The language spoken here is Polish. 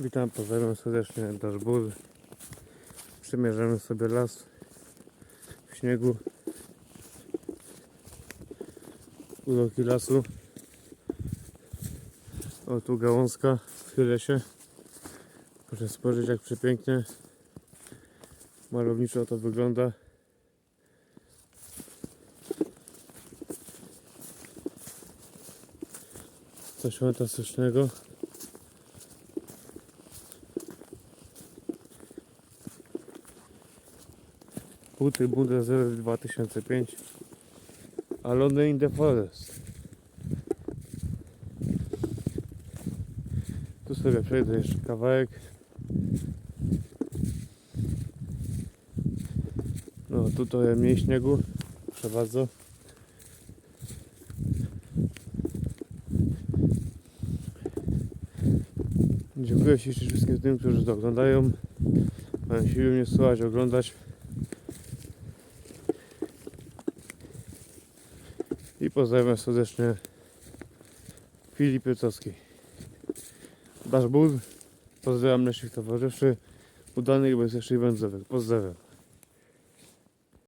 Witam, pozdrawiam serdecznie, Dashboard. Przymierzamy sobie las w śniegu. Uloki lasu. O, tu gałązka, schylę się. Proszę spojrzeć jak przepięknie. Malowniczo to wygląda. Coś fantastycznego. Buty Bundeswehr 2005 Alone in the Forest. Tu sobie przejdę jeszcze kawałek. No tutaj mniej śniegu. Proszę bardzo. Dziękuję ślicznie wszystkim tym, którzy to oglądają. Mają siłę mnie słuchać, oglądać I pozdrawiam serdecznie Filip Piecowski. Dashboard. Pozdrawiam naszych towarzyszy. Udanych bezpiecznych wędrówek. Pozdrawiam.